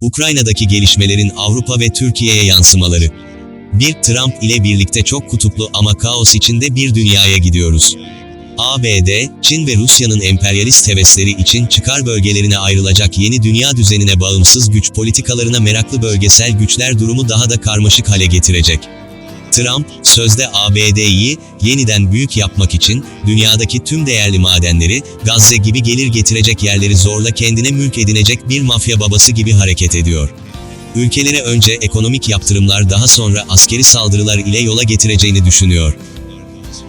Ukrayna'daki gelişmelerin Avrupa ve Türkiye'ye yansımaları. Bir Trump ile birlikte çok kutuplu ama kaos içinde bir dünyaya gidiyoruz. ABD, Çin ve Rusya'nın emperyalist hevesleri için çıkar bölgelerine ayrılacak yeni dünya düzenine bağımsız güç politikalarına meraklı bölgesel güçler durumu daha da karmaşık hale getirecek. Trump, sözde ABD'yi yeniden büyük yapmak için dünyadaki tüm değerli madenleri, Gazze gibi gelir getirecek yerleri zorla kendine mülk edinecek bir mafya babası gibi hareket ediyor. Ülkelere önce ekonomik yaptırımlar daha sonra askeri saldırılar ile yola getireceğini düşünüyor.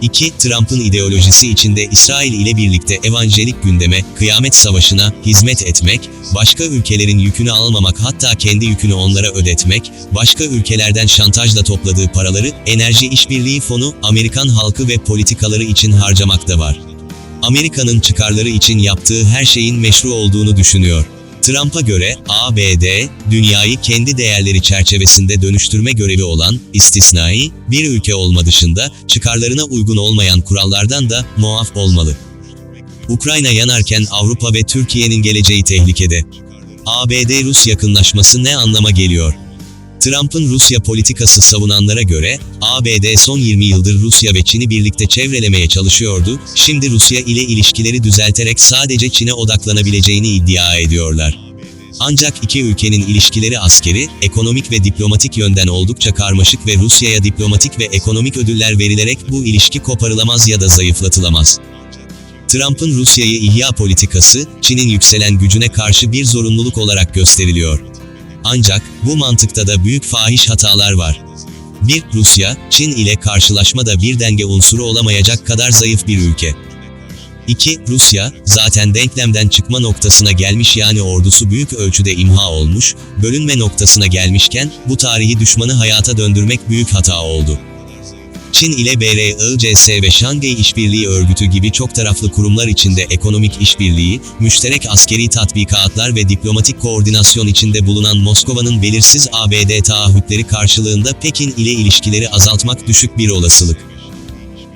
2. Trump'ın ideolojisi içinde İsrail ile birlikte evanjelik gündeme, kıyamet savaşına hizmet etmek, başka ülkelerin yükünü almamak hatta kendi yükünü onlara ödetmek, başka ülkelerden şantajla topladığı paraları Enerji İşbirliği Fonu, Amerikan halkı ve politikaları için harcamak da var. Amerika'nın çıkarları için yaptığı her şeyin meşru olduğunu düşünüyor. Trump'a göre ABD, dünyayı kendi değerleri çerçevesinde dönüştürme görevi olan, istisnai, bir ülke olma dışında, çıkarlarına uygun olmayan kurallardan da muaf olmalı. Ukrayna yanarken Avrupa ve Türkiye'nin geleceği tehlikede. ABD-Rus yakınlaşması ne anlama geliyor? Trump'ın Rusya politikası savunanlara göre, ABD son 20 yıldır Rusya ve Çin'i birlikte çevrelemeye çalışıyordu, şimdi Rusya ile ilişkileri düzelterek sadece Çin'e odaklanabileceğini iddia ediyorlar. Ancak iki ülkenin ilişkileri askeri, ekonomik ve diplomatik yönden oldukça karmaşık ve Rusya'ya diplomatik ve ekonomik ödüller verilerek bu ilişki koparılamaz ya da zayıflatılamaz. Trump'ın Rusya'yı ihya politikası, Çin'in yükselen gücüne karşı bir zorunluluk olarak gösteriliyor. Ancak, bu mantıkta da büyük fahiş hatalar var. 1. Rusya, Çin ile karşılaşmada bir denge unsuru olamayacak kadar zayıf bir ülke. 2. Rusya, zaten denklemden çıkma noktasına gelmiş yani ordusu büyük ölçüde imha olmuş, bölünme noktasına gelmişken, bu tarihi düşmanı hayata döndürmek büyük hata oldu. Çin ile BRICS ve Şangay İşbirliği Örgütü gibi çok taraflı kurumlar içinde ekonomik işbirliği, müşterek askeri tatbikatlar ve diplomatik koordinasyon içinde bulunan Moskova'nın belirsiz ABD taahhütleri karşılığında Pekin ile ilişkileri azaltmak düşük bir olasılık.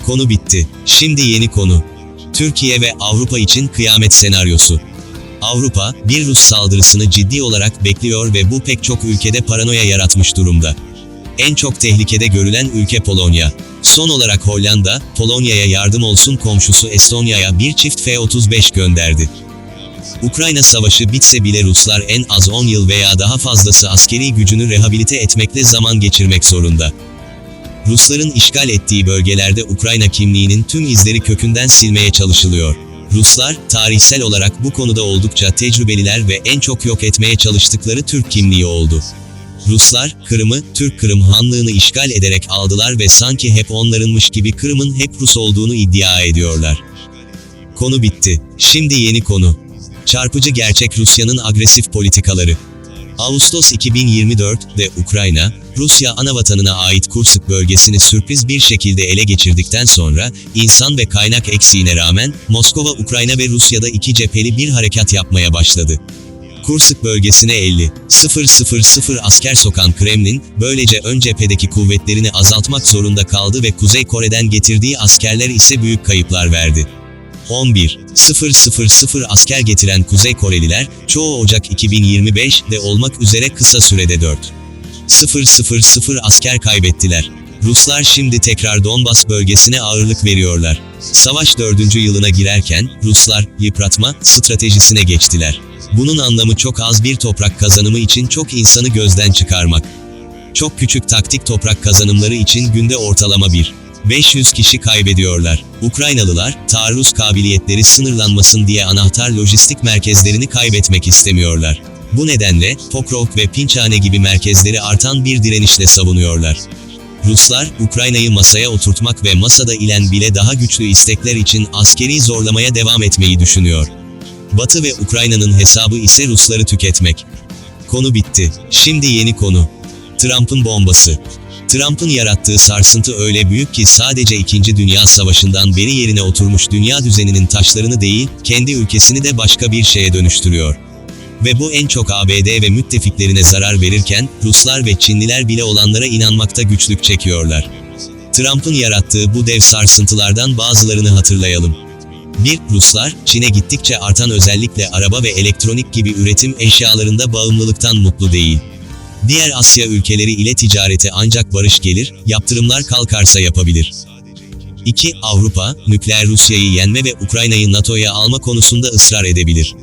Konu bitti. Şimdi yeni konu. Türkiye ve Avrupa için kıyamet senaryosu. Avrupa, bir Rus saldırısını ciddi olarak bekliyor ve bu pek çok ülkede paranoya yaratmış durumda. En çok tehlikede görülen ülke Polonya. Son olarak Hollanda, Polonya'ya yardım olsun komşusu Estonya'ya bir çift F-35 gönderdi. Ukrayna savaşı bitse bile Ruslar en az 10 yıl veya daha fazlası askeri gücünü rehabilite etmekle zaman geçirmek zorunda. Rusların işgal ettiği bölgelerde Ukrayna kimliğinin tüm izleri kökünden silmeye çalışılıyor. Ruslar, tarihsel olarak bu konuda oldukça tecrübeliler ve en çok yok etmeye çalıştıkları Türk kimliği oldu. Ruslar, Kırım'ı, Türk Kırım Hanlığı'nı işgal ederek aldılar ve sanki hep onlarınmış gibi Kırım'ın hep Rus olduğunu iddia ediyorlar. Konu bitti. Şimdi yeni konu. Çarpıcı gerçek Rusya'nın agresif politikaları. Ağustos 2024'de Ukrayna, Rusya anavatanına ait Kursk bölgesini sürpriz bir şekilde ele geçirdikten sonra, insan ve kaynak eksiğine rağmen, Moskova, Ukrayna ve Rusya'da iki cepheli bir harekat yapmaya başladı. Kursk bölgesine 50, 000 asker sokan Kremlin, böylece ön cephedeki kuvvetlerini azaltmak zorunda kaldı ve Kuzey Kore'den getirdiği askerler ise büyük kayıplar verdi. 11, 000 asker getiren Kuzey Koreliler, çoğu Ocak 2025'de olmak üzere kısa sürede 4, 000 asker kaybettiler. Ruslar şimdi tekrar Donbas bölgesine ağırlık veriyorlar. Savaş dördüncü yılına girerken, Ruslar, yıpratma, stratejisine geçtiler. Bunun anlamı çok az bir toprak kazanımı için çok insanı gözden çıkarmak. Çok küçük taktik toprak kazanımları için günde ortalama bir 500 kişi kaybediyorlar. Ukraynalılar, taarruz kabiliyetleri sınırlanmasın diye anahtar lojistik merkezlerini kaybetmek istemiyorlar. Bu nedenle, Pokrov ve Pinçane gibi merkezleri artan bir direnişle savunuyorlar. Ruslar, Ukrayna'yı masaya oturtmak ve masada ilen bile daha güçlü istekler için askeri zorlamaya devam etmeyi düşünüyor. Batı ve Ukrayna'nın hesabı ise Rusları tüketmek. Konu bitti. Şimdi yeni konu. Trump'ın bombası. Trump'ın yarattığı sarsıntı öyle büyük ki sadece 2. Dünya Savaşı'ndan beri yerine oturmuş dünya düzeninin taşlarını değil, kendi ülkesini de başka bir şeye dönüştürüyor. Ve bu en çok ABD ve müttefiklerine zarar verirken, Ruslar ve Çinliler bile olanlara inanmakta güçlük çekiyorlar. Trump'ın yarattığı bu dev sarsıntılardan bazılarını hatırlayalım. 1. Ruslar, Çin'e gittikçe artan özellikle araba ve elektronik gibi üretim eşyalarında bağımlılıktan mutlu değil. Diğer Asya ülkeleri ile ticareti ancak barış gelir, yaptırımlar kalkarsa yapabilir. 2. Avrupa, nükleer Rusya'yı yenme ve Ukrayna'yı NATO'ya alma konusunda ısrar edebilir.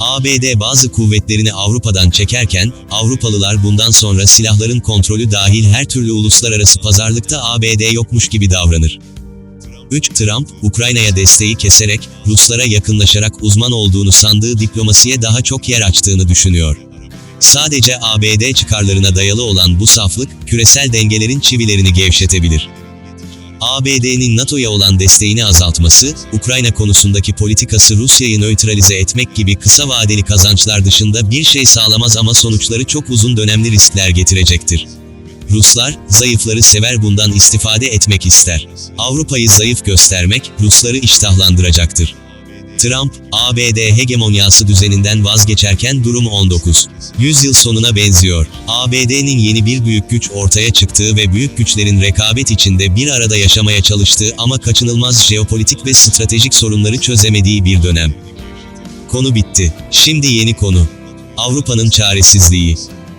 ABD bazı kuvvetlerini Avrupa'dan çekerken, Avrupalılar bundan sonra silahların kontrolü dahil her türlü uluslararası pazarlıkta ABD yokmuş gibi davranır. 3. Trump, Ukrayna'ya desteği keserek, Ruslara yakınlaşarak uzman olduğunu sandığı diplomasiye daha çok yer açtığını düşünüyor. Sadece ABD çıkarlarına dayalı olan bu saflık, küresel dengelerin çivilerini gevşetebilir. ABD'nin NATO'ya olan desteğini azaltması, Ukrayna konusundaki politikası Rusya'yı nötralize etmek gibi kısa vadeli kazançlar dışında bir şey sağlamaz ama sonuçları çok uzun dönemli riskler getirecektir. Ruslar, zayıfları sever bundan istifade etmek ister. Avrupa'yı zayıf göstermek, Rusları iştahlandıracaktır. Trump, ABD hegemonyası düzeninden vazgeçerken durum 19. Yüzyıl sonuna benziyor. ABD'nin yeni bir büyük güç ortaya çıktığı ve büyük güçlerin rekabet içinde bir arada yaşamaya çalıştığı ama kaçınılmaz jeopolitik ve stratejik sorunları çözemediği bir dönem. Konu bitti. Şimdi yeni konu. Avrupa'nın çaresizliği.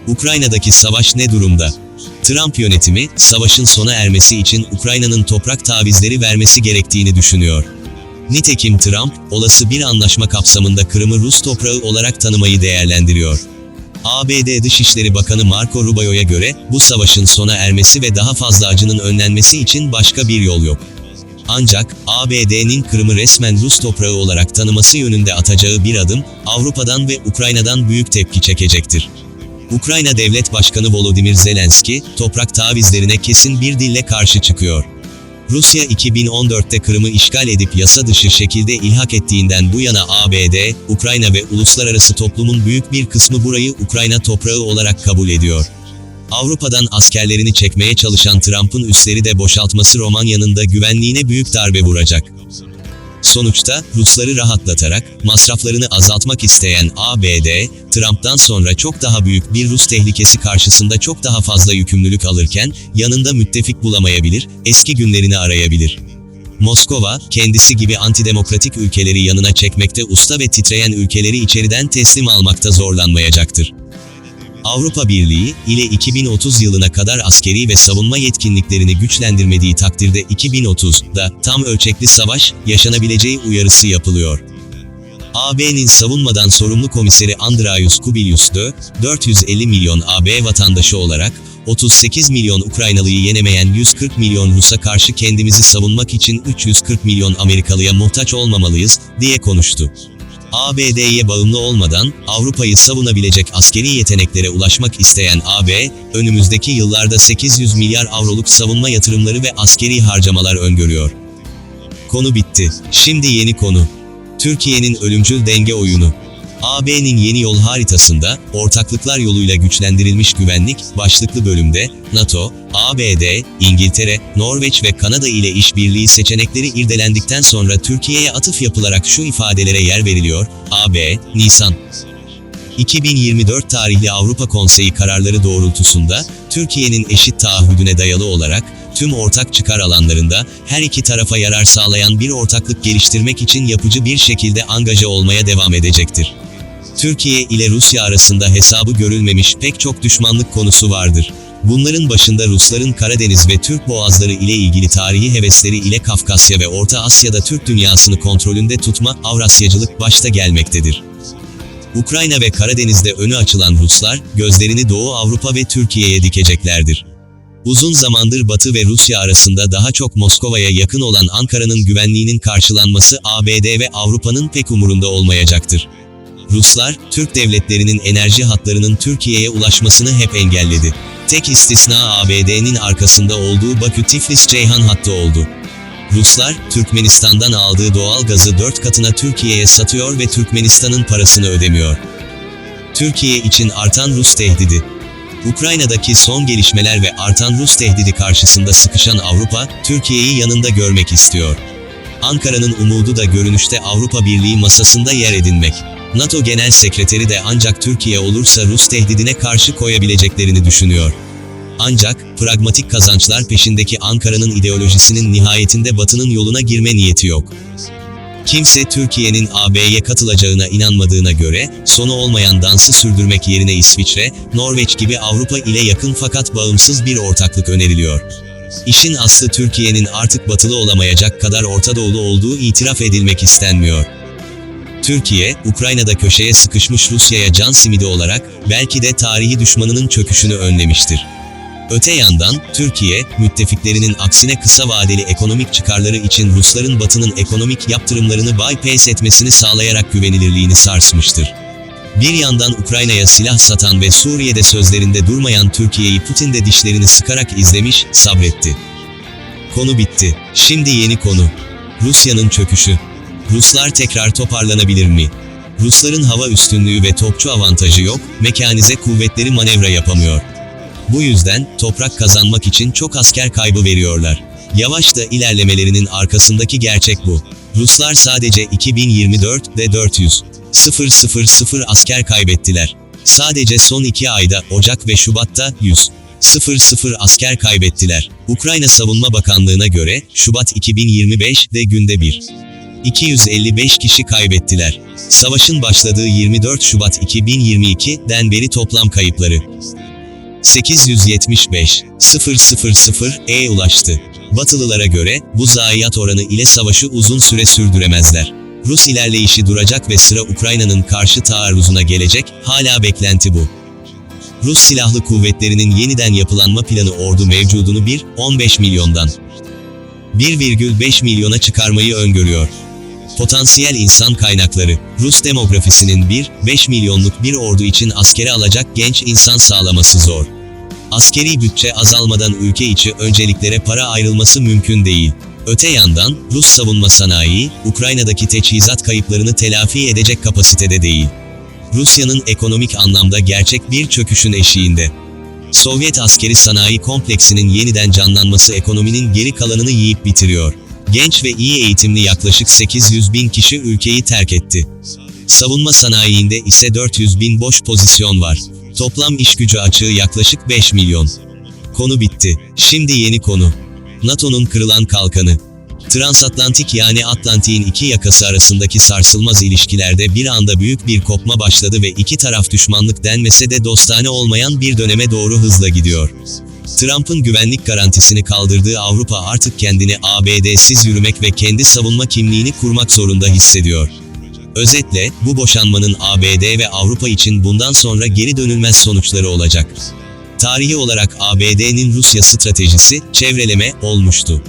Ukrayna'daki savaş ne durumda? Trump yönetimi, savaşın sona ermesi için Ukrayna'nın toprak tavizleri vermesi gerektiğini düşünüyor. Nitekim Trump, olası bir anlaşma kapsamında Kırım'ı Rus toprağı olarak tanımayı değerlendiriyor. ABD Dışişleri Bakanı Marco Rubio'ya göre, bu savaşın sona ermesi ve daha fazla acının önlenmesi için başka bir yol yok. Ancak, ABD'nin Kırım'ı resmen Rus toprağı olarak tanıması yönünde atacağı bir adım, Avrupa'dan ve Ukrayna'dan büyük tepki çekecektir. Ukrayna Devlet Başkanı Volodymyr Zelenski, toprak tavizlerine kesin bir dille karşı çıkıyor. Rusya 2014'te Kırım'ı işgal edip yasa dışı şekilde ilhak ettiğinden bu yana ABD, Ukrayna ve uluslararası toplumun büyük bir kısmı burayı Ukrayna toprağı olarak kabul ediyor. Avrupa'dan askerlerini çekmeye çalışan Trump'ın üsleri de boşaltması Romanya'nın da güvenliğine büyük darbe vuracak. Sonuçta, Rusları rahatlatarak, masraflarını azaltmak isteyen ABD, Trump'tan sonra çok daha büyük bir Rus tehlikesi karşısında çok daha fazla yükümlülük alırken, yanında müttefik bulamayabilir, eski günlerini arayabilir. Moskova, kendisi gibi antidemokratik ülkeleri yanına çekmekte usta ve titreyen ülkeleri içeriden teslim almakta zorlanmayacaktır. Avrupa Birliği, ile 2030 yılına kadar askeri ve savunma yetkinliklerini güçlendirmediği takdirde 2030'da tam ölçekli savaş yaşanabileceği uyarısı yapılıyor. AB'nin savunmadan sorumlu komiseri Andrius Kubilius de, 450 milyon AB vatandaşı olarak, 38 milyon Ukraynalıyı yenemeyen 140 milyon Rus'a karşı kendimizi savunmak için 340 milyon Amerikalıya muhtaç olmamalıyız, diye konuştu. ABD'ye bağımlı olmadan, Avrupa'yı savunabilecek askeri yeteneklere ulaşmak isteyen AB, önümüzdeki yıllarda 800 milyar avroluk savunma yatırımları ve askeri harcamalar öngörüyor. Konu bitti. Şimdi yeni konu. Türkiye'nin ölümcül denge oyunu. AB'nin yeni yol haritasında, ortaklıklar yoluyla güçlendirilmiş güvenlik, başlıklı bölümde, NATO, ABD, İngiltere, Norveç ve Kanada ile işbirliği seçenekleri irdelendikten sonra Türkiye'ye atıf yapılarak şu ifadelere yer veriliyor, AB, Nisan 2024 tarihli Avrupa Konseyi kararları doğrultusunda, Türkiye'nin eşit taahhüdüne dayalı olarak, tüm ortak çıkar alanlarında, her iki tarafa yarar sağlayan bir ortaklık geliştirmek için yapıcı bir şekilde angaja olmaya devam edecektir. Türkiye ile Rusya arasında hesabı görülmemiş pek çok düşmanlık konusu vardır. Bunların başında Rusların Karadeniz ve Türk boğazları ile ilgili tarihi hevesleri ile Kafkasya ve Orta Asya'da Türk dünyasını kontrolünde tutma, Avrasyacılık başta gelmektedir. Ukrayna ve Karadeniz'de önü açılan Ruslar, gözlerini Doğu Avrupa ve Türkiye'ye dikeceklerdir. Uzun zamandır Batı ve Rusya arasında daha çok Moskova'ya yakın olan Ankara'nın güvenliğinin karşılanması ABD ve Avrupa'nın pek umurunda olmayacaktır. Ruslar, Türk devletlerinin enerji hatlarının Türkiye'ye ulaşmasını hep engelledi. Tek istisna ABD'nin arkasında olduğu Bakü-Tiflis-Ceyhan hattı oldu. Ruslar, Türkmenistan'dan aldığı doğal gazı dört katına Türkiye'ye satıyor ve Türkmenistan'ın parasını ödemiyor. Türkiye için artan Rus tehdidi. Ukrayna'daki son gelişmeler ve artan Rus tehdidi karşısında sıkışan Avrupa, Türkiye'yi yanında görmek istiyor. Ankara'nın umudu da görünüşte Avrupa Birliği masasında yer edinmek. NATO Genel Sekreteri de ancak Türkiye olursa Rus tehdidine karşı koyabileceklerini düşünüyor. Ancak, pragmatik kazançlar peşindeki Ankara'nın ideolojisinin nihayetinde Batı'nın yoluna girme niyeti yok. Kimse Türkiye'nin AB'ye katılacağına inanmadığına göre, sonu olmayan dansı sürdürmek yerine İsviçre, Norveç gibi Avrupa ile yakın fakat bağımsız bir ortaklık öneriliyor. İşin aslı Türkiye'nin artık batılı olamayacak kadar Orta Doğulu olduğu itiraf edilmek istenmiyor. Türkiye, Ukrayna'da köşeye sıkışmış Rusya'ya can simidi olarak belki de tarihi düşmanının çöküşünü önlemiştir. Öte yandan, Türkiye, müttefiklerinin aksine kısa vadeli ekonomik çıkarları için Rusların Batı'nın ekonomik yaptırımlarını bypass etmesini sağlayarak güvenilirliğini sarsmıştır. Bir yandan Ukrayna'ya silah satan ve Suriye'de sözlerinde durmayan Türkiye'yi Putin de dişlerini sıkarak izlemiş, sabretti. Konu bitti. Şimdi yeni konu. Rusya'nın çöküşü. Ruslar tekrar toparlanabilir mi? Rusların hava üstünlüğü ve topçu avantajı yok, mekanize kuvvetleri manevra yapamıyor. Bu yüzden toprak kazanmak için çok asker kaybı veriyorlar. Yavaş da ilerlemelerinin arkasındaki gerçek bu. Ruslar sadece 2024'de 400 000 asker kaybettiler. Sadece son iki ayda Ocak ve Şubat'ta 100 00 asker kaybettiler. Ukrayna Savunma Bakanlığı'na göre Şubat 2025'de günde bir 255 kişi kaybettiler. Savaşın başladığı 24 Şubat 2022'den beri toplam kayıpları 875 000'e ulaştı. Batılılara göre bu zayiat oranı ile savaşı uzun süre sürdüremezler. Rus ilerleyişi duracak ve sıra Ukrayna'nın karşı taarruzuna gelecek, hala beklenti bu. Rus Silahlı Kuvvetleri'nin yeniden yapılanma planı ordu mevcudunu 1-15 milyondan 1,5 milyona çıkarmayı öngörüyor. Potansiyel insan kaynakları, Rus demografisinin 1-5 milyonluk bir ordu için askere alacak genç insan sağlaması zor. Askeri bütçe azalmadan ülke içi önceliklere para ayrılması mümkün değil. Öte yandan, Rus savunma sanayi, Ukrayna'daki teçhizat kayıplarını telafi edecek kapasitede değil. Rusya'nın ekonomik anlamda gerçek bir çöküşün eşiğinde. Sovyet askeri sanayi kompleksinin yeniden canlanması ekonominin geri kalanını yiyip bitiriyor. Genç ve iyi eğitimli yaklaşık 800 bin kişi ülkeyi terk etti. Savunma sanayiinde ise 400 bin boş pozisyon var. Toplam iş gücü açığı yaklaşık 5 milyon. Konu bitti. Şimdi yeni konu. NATO'nun kırılan kalkanı. Transatlantik yani Atlantik'in iki yakası arasındaki sarsılmaz ilişkilerde bir anda büyük bir kopma başladı ve iki taraf düşmanlık denmese de dostane olmayan bir döneme doğru hızla gidiyor. Trump'ın güvenlik garantisini kaldırdığı Avrupa artık kendini ABD'siz yürümek ve kendi savunma kimliğini kurmak zorunda hissediyor. Özetle, bu boşanmanın ABD ve Avrupa için bundan sonra geri dönülmez sonuçları olacak. Tarihi olarak ABD'nin Rusya stratejisi, çevreleme, olmuştu.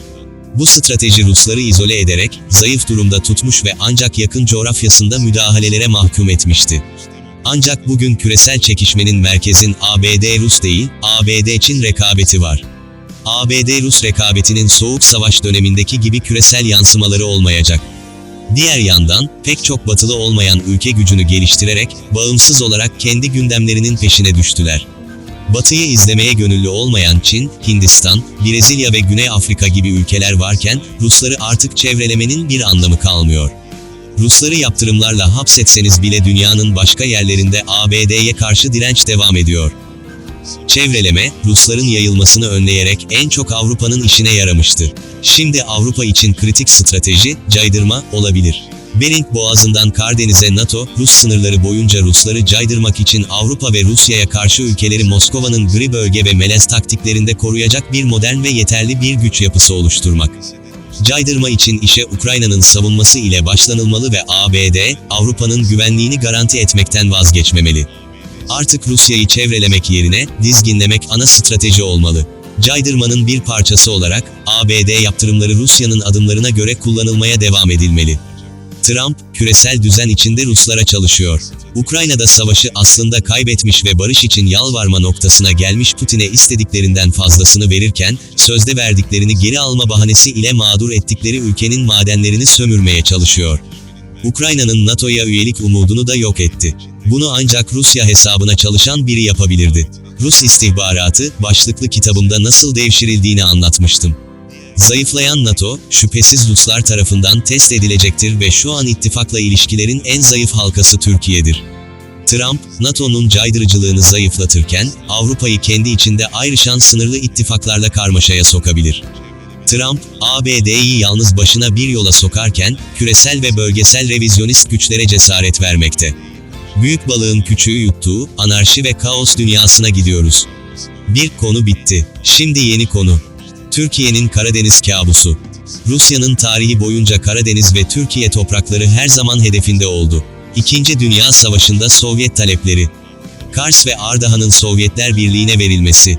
Bu strateji Rusları izole ederek, zayıf durumda tutmuş ve ancak yakın coğrafyasında müdahalelere mahkum etmişti. Ancak bugün küresel çekişmenin merkezin ABD-Rus değil, ABD-Çin rekabeti var. ABD-Rus rekabetinin soğuk savaş dönemindeki gibi küresel yansımaları olmayacak. Diğer yandan, pek çok batılı olmayan ülke gücünü geliştirerek, bağımsız olarak kendi gündemlerinin peşine düştüler. Batı'yı izlemeye gönüllü olmayan Çin, Hindistan, Brezilya ve Güney Afrika gibi ülkeler varken, Rusları artık çevrelemenin bir anlamı kalmıyor. Rusları yaptırımlarla hapsetseniz bile dünyanın başka yerlerinde ABD'ye karşı direnç devam ediyor. Çevreleme, Rusların yayılmasını önleyerek en çok Avrupa'nın işine yaramıştı. Şimdi Avrupa için kritik strateji, caydırma, olabilir. Bering Boğazı'ndan Kardeniz'e NATO, Rus sınırları boyunca Rusları caydırmak için Avrupa ve Rusya'ya karşı ülkeleri Moskova'nın gri bölge ve melez taktiklerinde koruyacak bir modern ve yeterli bir güç yapısı oluşturmak. Caydırma için işe Ukrayna'nın savunması ile başlanılmalı ve ABD, Avrupa'nın güvenliğini garanti etmekten vazgeçmemeli. Artık Rusya'yı çevrelemek yerine dizginlemek ana strateji olmalı. Caydırmanın bir parçası olarak ABD yaptırımları Rusya'nın adımlarına göre kullanılmaya devam edilmeli. Trump, küresel düzen içinde Ruslara çalışıyor. Ukrayna'da savaşı aslında kaybetmiş ve barış için yalvarma noktasına gelmiş Putin'e istediklerinden fazlasını verirken, sözde verdiklerini geri alma bahanesi ile mağdur ettikleri ülkenin madenlerini sömürmeye çalışıyor. Ukrayna'nın NATO'ya üyelik umudunu da yok etti. Bunu ancak Rusya hesabına çalışan biri yapabilirdi. Rus istihbaratı, başlıklı kitabımda nasıl devşirildiğini anlatmıştım. Zayıflayan NATO, şüphesiz Ruslar tarafından test edilecektir ve şu an ittifakla ilişkilerin en zayıf halkası Türkiye'dir. Trump, NATO'nun caydırıcılığını zayıflatırken, Avrupa'yı kendi içinde ayrışan sınırlı ittifaklarla karmaşaya sokabilir. Trump, ABD'yi yalnız başına bir yola sokarken, küresel ve bölgesel revizyonist güçlere cesaret vermekte. Büyük balığın küçüğü yuttuğu, anarşi ve kaos dünyasına gidiyoruz. Bir konu bitti. Şimdi yeni konu. Türkiye'nin Karadeniz kabusu. Rusya'nın tarihi boyunca Karadeniz ve Türkiye toprakları her zaman hedefinde oldu. İkinci Dünya Savaşı'nda Sovyet talepleri. Kars ve Ardahan'ın Sovyetler Birliği'ne verilmesi.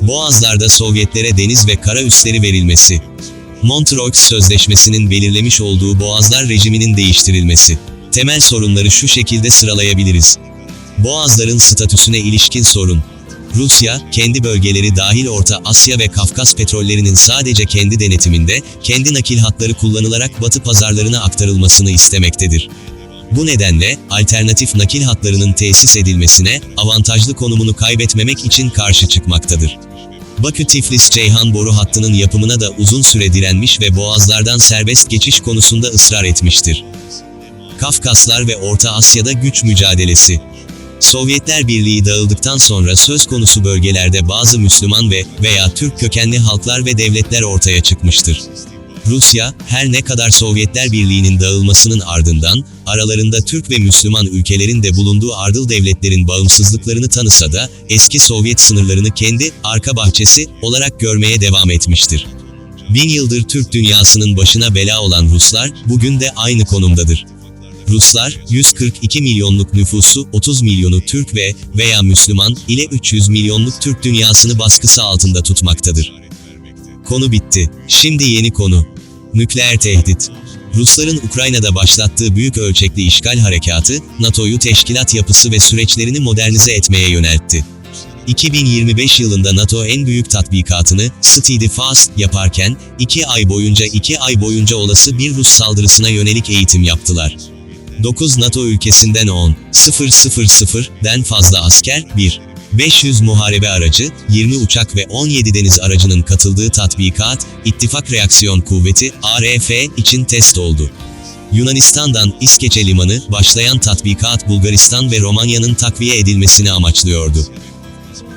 Boğazlar'da Sovyetlere deniz ve kara üsleri verilmesi. Montreux Sözleşmesi'nin belirlemiş olduğu Boğazlar rejiminin değiştirilmesi. Temel sorunları şu şekilde sıralayabiliriz. Boğazların statüsüne ilişkin sorun. Rusya, kendi bölgeleri dahil Orta Asya ve Kafkas petrollerinin sadece kendi denetiminde, kendi nakil hatları kullanılarak Batı pazarlarına aktarılmasını istemektedir. Bu nedenle, alternatif nakil hatlarının tesis edilmesine, avantajlı konumunu kaybetmemek için karşı çıkmaktadır. Bakü-Tiflis-Ceyhan boru hattının yapımına da uzun süre direnmiş ve boğazlardan serbest geçiş konusunda ısrar etmiştir. Kafkaslar ve Orta Asya'da güç mücadelesi. Sovyetler Birliği dağıldıktan sonra söz konusu bölgelerde bazı Müslüman ve veya Türk kökenli halklar ve devletler ortaya çıkmıştır. Rusya, her ne kadar Sovyetler Birliği'nin dağılmasının ardından, aralarında Türk ve Müslüman ülkelerin de bulunduğu ardıl devletlerin bağımsızlıklarını tanısa da, eski Sovyet sınırlarını kendi arka bahçesi olarak görmeye devam etmiştir. Bin yıldır Türk dünyasının başına bela olan Ruslar, bugün de aynı konumdadır. Ruslar, 142 milyonluk nüfusu 30 milyonu Türk ve veya Müslüman ile 300 milyonluk Türk dünyasını baskısı altında tutmaktadır. Konu bitti. Şimdi yeni konu. Nükleer tehdit. Rusların Ukrayna'da başlattığı büyük ölçekli işgal harekatı, NATO'yu teşkilat yapısı ve süreçlerini modernize etmeye yöneltti. 2025 yılında NATO en büyük tatbikatını, Steady Fast, yaparken, 2 ay boyunca 2 ay boyunca olası bir Rus saldırısına yönelik eğitim yaptılar. 9 NATO ülkesinden 10, 000'den fazla asker, 1. 500 muharebe aracı, 20 uçak ve 17 deniz aracının katıldığı tatbikat, İttifak Reaksiyon Kuvveti, ARF için test oldu. Yunanistan'dan İskeçe Limanı, başlayan tatbikat Bulgaristan ve Romanya'nın takviye edilmesini amaçlıyordu.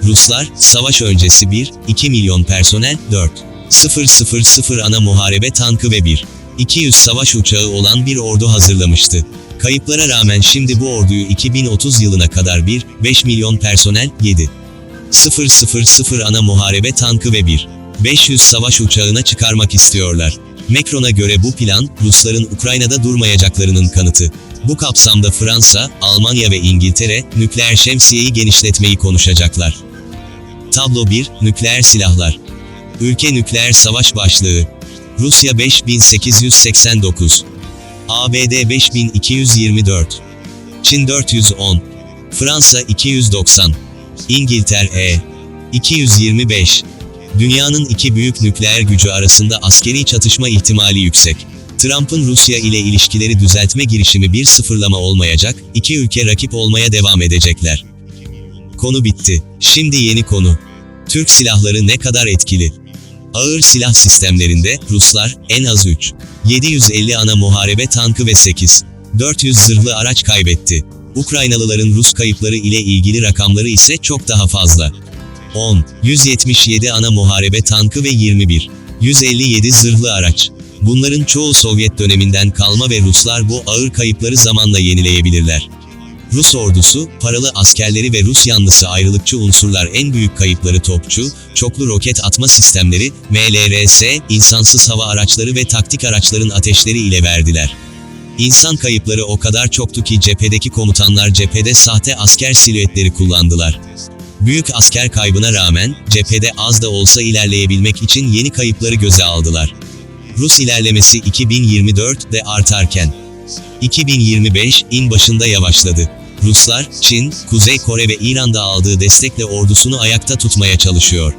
Ruslar, savaş öncesi 1-2 milyon personel, 4. 000 ana muharebe tankı ve 1. 200 savaş uçağı olan bir ordu hazırlamıştı. Kayıplara rağmen şimdi bu orduyu 2030 yılına kadar 1-5 milyon personel, 7. 000 ana muharebe tankı ve 1. 500 savaş uçağına çıkarmak istiyorlar. Macron'a göre bu plan, Rusların Ukrayna'da durmayacaklarının kanıtı. Bu kapsamda Fransa, Almanya ve İngiltere, nükleer şemsiyeyi genişletmeyi konuşacaklar. Tablo 1, Nükleer silahlar. Ülke nükleer savaş başlığı. Rusya 5889. ABD 5224. Çin 410. Fransa 290. İngiltere 225. Dünyanın iki büyük nükleer gücü arasında askeri çatışma ihtimali yüksek. Trump'ın Rusya ile ilişkileri düzeltme girişimi bir sıfırlama olmayacak, iki ülke rakip olmaya devam edecekler. Konu bitti. Şimdi yeni konu. Türk silahları ne kadar etkili? Ağır silah sistemlerinde Ruslar en az 3, 750 ana muharebe tankı ve 8, 400 zırhlı araç kaybetti. Ukraynalıların Rus kayıpları ile ilgili rakamları ise çok daha fazla. 10, 177 ana muharebe tankı ve 21, 157 zırhlı araç. Bunların çoğu Sovyet döneminden kalma ve Ruslar bu ağır kayıpları zamanla yenileyebilirler. Rus ordusu, paralı askerleri ve Rus yanlısı ayrılıkçı unsurlar en büyük kayıpları topçu, çoklu roket atma sistemleri, MLRS, insansız hava araçları ve taktik araçların ateşleri ile verdiler. İnsan kayıpları o kadar çoktu ki cephedeki komutanlar cephede sahte asker silüetleri kullandılar. Büyük asker kaybına rağmen, cephede az da olsa ilerleyebilmek için yeni kayıpları göze aldılar. Rus ilerlemesi 2024'de artarken, 2025 in başında yavaşladı. Ruslar, Çin, Kuzey Kore ve İran'da aldığı destekle ordusunu ayakta tutmaya çalışıyor.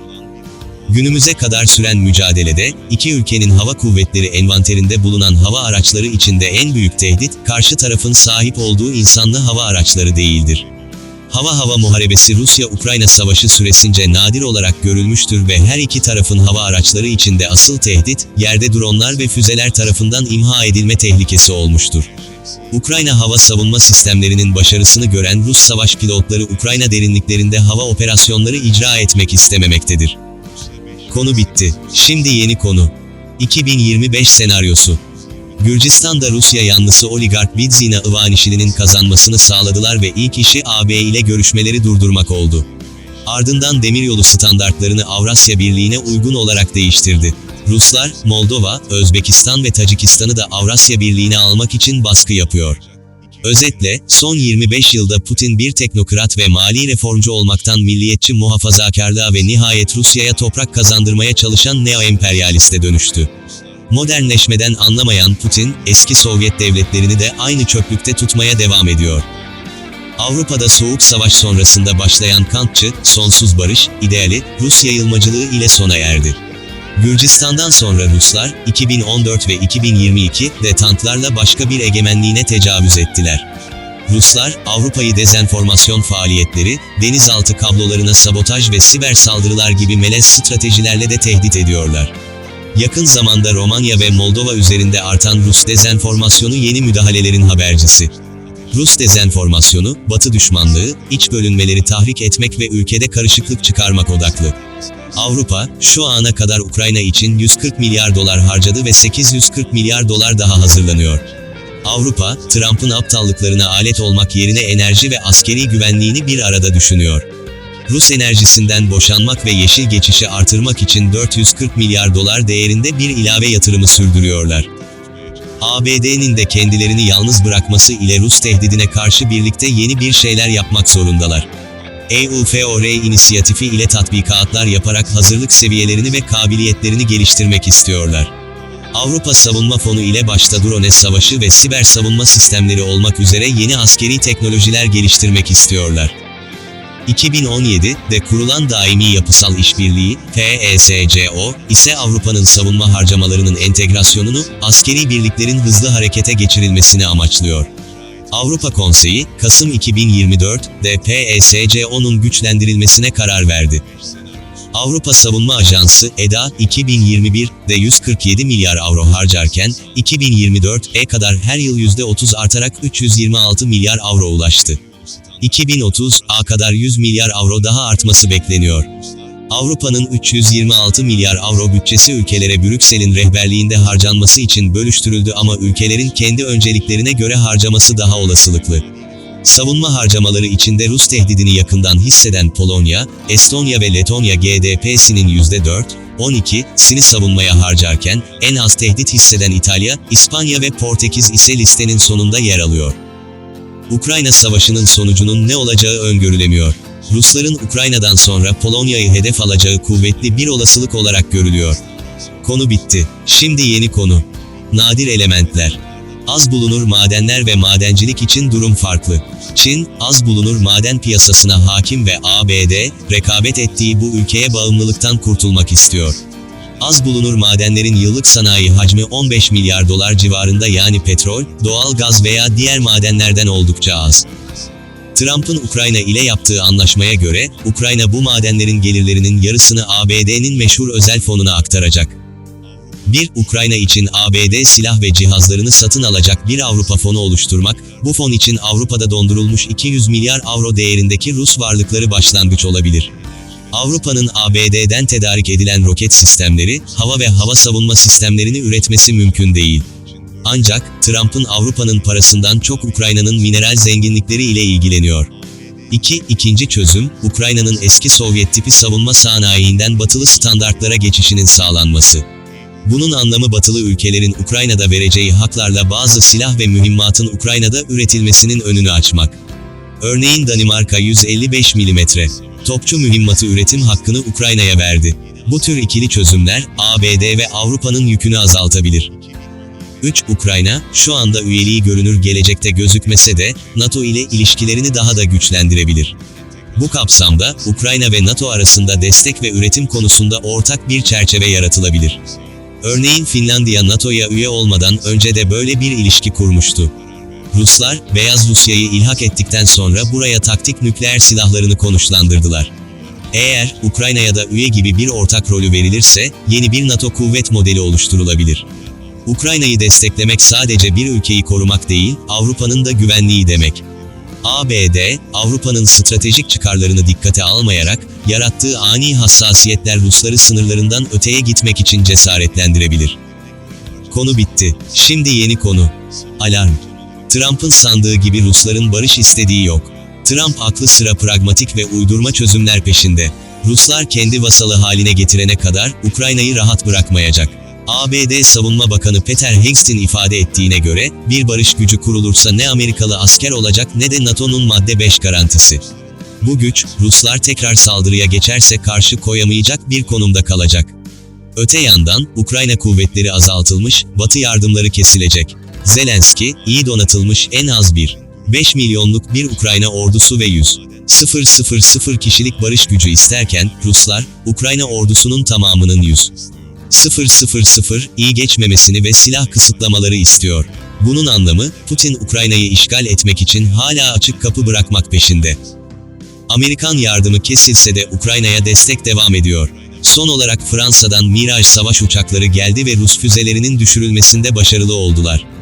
Günümüze kadar süren mücadelede, iki ülkenin hava kuvvetleri envanterinde bulunan hava araçları içinde en büyük tehdit, karşı tarafın sahip olduğu insanlı hava araçları değildir. Hava hava muharebesi Rusya-Ukrayna savaşı süresince nadir olarak görülmüştür ve her iki tarafın hava araçları içinde asıl tehdit, yerde dronlar ve füzeler tarafından imha edilme tehlikesi olmuştur. Ukrayna hava savunma sistemlerinin başarısını gören Rus savaş pilotları Ukrayna derinliklerinde hava operasyonları icra etmek istememektedir. Konu bitti. Şimdi yeni konu. 2025 senaryosu. Gürcistan'da Rusya yanlısı oligark Bidzina Ivanishvili'nin kazanmasını sağladılar ve ilk işi AB ile görüşmeleri durdurmak oldu. Ardından demiryolu standartlarını Avrasya Birliği'ne uygun olarak değiştirdi. Ruslar, Moldova, Özbekistan ve Tacikistan'ı da Avrasya Birliği'ne almak için baskı yapıyor. Özetle, son 25 yılda Putin bir teknokrat ve mali reformcu olmaktan milliyetçi muhafazakarlığa ve nihayet Rusya'ya toprak kazandırmaya çalışan neo-emperyaliste dönüştü. Modernleşmeden anlamayan Putin, eski Sovyet devletlerini de aynı çöplükte tutmaya devam ediyor. Avrupa'da Soğuk Savaş sonrasında başlayan Kantçı, sonsuz barış, ideali, Rus yayılmacılığı ile sona erdi. Gürcistan'dan sonra Ruslar, 2014 ve 2022 de tanklarla başka bir egemenliğine tecavüz ettiler. Ruslar, Avrupa'yı dezenformasyon faaliyetleri, denizaltı kablolarına sabotaj ve siber saldırılar gibi melez stratejilerle de tehdit ediyorlar. Yakın zamanda Romanya ve Moldova üzerinde artan Rus dezenformasyonu yeni müdahalelerin habercisi. Rus dezenformasyonu, Batı düşmanlığı, iç bölünmeleri tahrik etmek ve ülkede karışıklık çıkarmak odaklı. Avrupa, şu ana kadar Ukrayna için 140 milyar dolar harcadı ve 840 milyar dolar daha hazırlanıyor. Avrupa, Trump'ın aptallıklarına alet olmak yerine enerji ve askeri güvenliğini bir arada düşünüyor. Rus enerjisinden boşanmak ve yeşil geçişi artırmak için 440 milyar dolar değerinde bir ilave yatırımı sürdürüyorlar. ABD'nin de kendilerini yalnız bırakması ile Rus tehdidine karşı birlikte yeni bir şeyler yapmak zorundalar. EUFOR inisiyatifi ile tatbikatlar yaparak hazırlık seviyelerini ve kabiliyetlerini geliştirmek istiyorlar. Avrupa Savunma Fonu ile başta drone savaşı ve siber savunma sistemleri olmak üzere yeni askeri teknolojiler geliştirmek istiyorlar. 2017'de kurulan Daimi Yapısal İşbirliği, PESCO, ise Avrupa'nın savunma harcamalarının entegrasyonunu, askeri birliklerin hızlı harekete geçirilmesini amaçlıyor. Avrupa Konseyi, Kasım 2024'de PESCO'nun güçlendirilmesine karar verdi. Avrupa Savunma Ajansı, EDA, 2021'de 147 milyar avro harcarken, 2024'e kadar her yıl %30 artarak 326 milyar avro ulaştı. 2030'a kadar 100 milyar avro daha artması bekleniyor. Avrupa'nın 326 milyar avro bütçesi ülkelere Brüksel'in rehberliğinde harcanması için bölüştürüldü ama ülkelerin kendi önceliklerine göre harcaması daha olasılıklı. Savunma harcamaları içinde Rus tehdidini yakından hisseden Polonya, Estonya ve Letonya GDP'sinin %4, 12'sini savunmaya harcarken, en az tehdit hisseden İtalya, İspanya ve Portekiz ise listenin sonunda yer alıyor. Ukrayna Savaşı'nın sonucunun ne olacağı öngörülemiyor. Rusların Ukrayna'dan sonra Polonya'yı hedef alacağı kuvvetli bir olasılık olarak görülüyor. Konu bitti. Şimdi yeni konu. Nadir elementler. Az bulunur madenler ve madencilik için durum farklı. Çin, az bulunur maden piyasasına hakim ve ABD, rekabet ettiği bu ülkeye bağımlılıktan kurtulmak istiyor. Az bulunur madenlerin yıllık sanayi hacmi 15 milyar dolar civarında yani petrol, doğal gaz veya diğer madenlerden oldukça az. Trump'ın Ukrayna ile yaptığı anlaşmaya göre, Ukrayna bu madenlerin gelirlerinin yarısını ABD'nin meşhur özel fonuna aktaracak. Bir, Ukrayna için ABD silah ve cihazlarını satın alacak bir Avrupa fonu oluşturmak, bu fon için Avrupa'da dondurulmuş 200 milyar avro değerindeki Rus varlıkları başlangıç olabilir. Avrupa'nın ABD'den tedarik edilen roket sistemleri, hava ve hava savunma sistemlerini üretmesi mümkün değil. Ancak, Trump'ın Avrupa'nın parasından çok Ukrayna'nın mineral zenginlikleri ile ilgileniyor. 2. İkinci çözüm, Ukrayna'nın eski Sovyet tipi savunma sanayiinden batılı standartlara geçişinin sağlanması. Bunun anlamı batılı ülkelerin Ukrayna'da vereceği haklarla bazı silah ve mühimmatın Ukrayna'da üretilmesinin önünü açmak. Örneğin Danimarka 155 mm topçu mühimmatı üretim hakkını Ukrayna'ya verdi. Bu tür ikili çözümler, ABD ve Avrupa'nın yükünü azaltabilir. 3. Ukrayna, şu anda üyeliği görünür gelecekte gözükmese de, NATO ile ilişkilerini daha da güçlendirebilir. Bu kapsamda, Ukrayna ve NATO arasında destek ve üretim konusunda ortak bir çerçeve yaratılabilir. Örneğin Finlandiya NATO'ya üye olmadan önce de böyle bir ilişki kurmuştu. Ruslar, Beyaz Rusya'yı ilhak ettikten sonra buraya taktik nükleer silahlarını konuşlandırdılar. Eğer Ukrayna'ya da üye gibi bir ortak rolü verilirse, yeni bir NATO kuvvet modeli oluşturulabilir. Ukrayna'yı desteklemek sadece bir ülkeyi korumak değil, Avrupa'nın da güvenliği demek. ABD, Avrupa'nın stratejik çıkarlarını dikkate almayarak, yarattığı ani hassasiyetler Rusları sınırlarından öteye gitmek için cesaretlendirebilir. Konu bitti. Şimdi yeni konu. Alarm. Trump'ın sandığı gibi Rusların barış istediği yok. Trump aklı sıra pragmatik ve uydurma çözümler peşinde. Ruslar kendi vasalı haline getirene kadar Ukrayna'yı rahat bırakmayacak. ABD Savunma Bakanı Peter Hegseth'in ifade ettiğine göre, bir barış gücü kurulursa ne Amerikalı asker olacak ne de NATO'nun madde 5 garantisi. Bu güç, Ruslar tekrar saldırıya geçerse karşı koyamayacak bir konumda kalacak. Öte yandan, Ukrayna kuvvetleri azaltılmış, Batı yardımları kesilecek. Zelenski, iyi donatılmış en az bir 5 milyonluk bir Ukrayna ordusu ve 100 000 kişilik barış gücü isterken, Ruslar, Ukrayna ordusunun tamamının 100 000 iyi geçmemesini ve silah kısıtlamaları istiyor. Bunun anlamı, Putin Ukrayna'yı işgal etmek için hala açık kapı bırakmak peşinde. Amerikan yardımı kesilse de Ukrayna'ya destek devam ediyor. Son olarak Fransa'dan Mirage savaş uçakları geldi ve Rus füzelerinin düşürülmesinde başarılı oldular.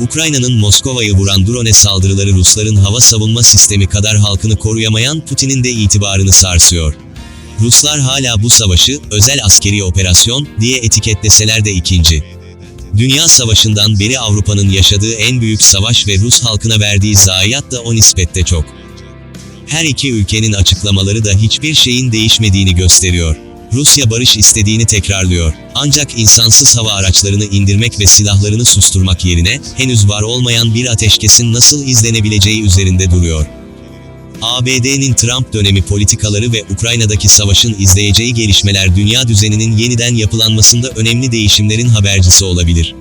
Ukrayna'nın Moskova'yı vuran drone saldırıları Rusların hava savunma sistemi kadar halkını koruyamayan Putin'in de itibarını sarsıyor. Ruslar hala bu savaşı, özel askeri operasyon, diye etiketleseler de ikinci. Dünya Savaşı'ndan beri Avrupa'nın yaşadığı en büyük savaş ve Rus halkına verdiği zayiat da o nispette çok. Her iki ülkenin açıklamaları da hiçbir şeyin değişmediğini gösteriyor. Rusya barış istediğini tekrarlıyor. Ancak insansız hava araçlarını indirmek ve silahlarını susturmak yerine, henüz var olmayan bir ateşkesin nasıl izlenebileceği üzerinde duruyor. ABD'nin Trump dönemi politikaları ve Ukrayna'daki savaşın izleyeceği gelişmeler dünya düzeninin yeniden yapılanmasında önemli değişimlerin habercisi olabilir.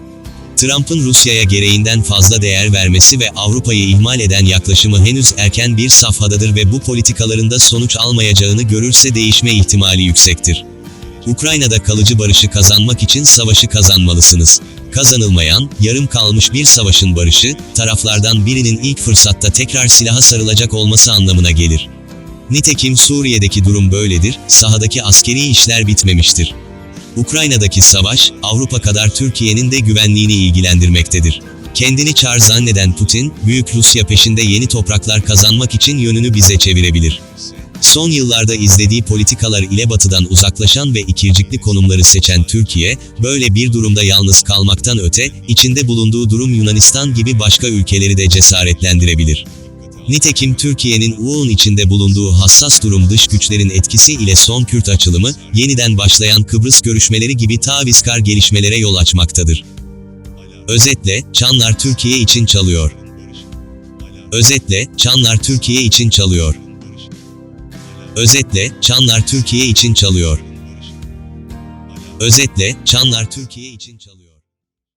Trump'ın Rusya'ya gereğinden fazla değer vermesi ve Avrupa'yı ihmal eden yaklaşımı henüz erken bir safhadadır ve bu politikalarında sonuç almayacağını görürse değişme ihtimali yüksektir. Ukrayna'da kalıcı barışı kazanmak için savaşı kazanmalısınız. Kazanılmayan, yarım kalmış bir savaşın barışı, taraflardan birinin ilk fırsatta tekrar silaha sarılacak olması anlamına gelir. Nitekim Suriye'deki durum böyledir, sahadaki askeri işler bitmemiştir. Ukrayna'daki savaş, Avrupa kadar Türkiye'nin de güvenliğini ilgilendirmektedir. Kendini çar zanneden Putin, Büyük Rusya peşinde yeni topraklar kazanmak için yönünü bize çevirebilir. Son yıllarda izlediği politikalar ile batıdan uzaklaşan ve ikircikli konumları seçen Türkiye, böyle bir durumda yalnız kalmaktan öte, içinde bulunduğu durum Yunanistan gibi başka ülkeleri de cesaretlendirebilir. Nitekim Türkiye'nin UO'nun içinde bulunduğu hassas durum dış güçlerin etkisi ile son Kürt açılımı, yeniden başlayan Kıbrıs görüşmeleri gibi tavizkar gelişmelere yol açmaktadır. Özetle, çanlar Türkiye için çalıyor. Özetle, çanlar Türkiye için çalıyor. Özetle, çanlar Türkiye için çalıyor. Özetle, çanlar Türkiye için çalıyor.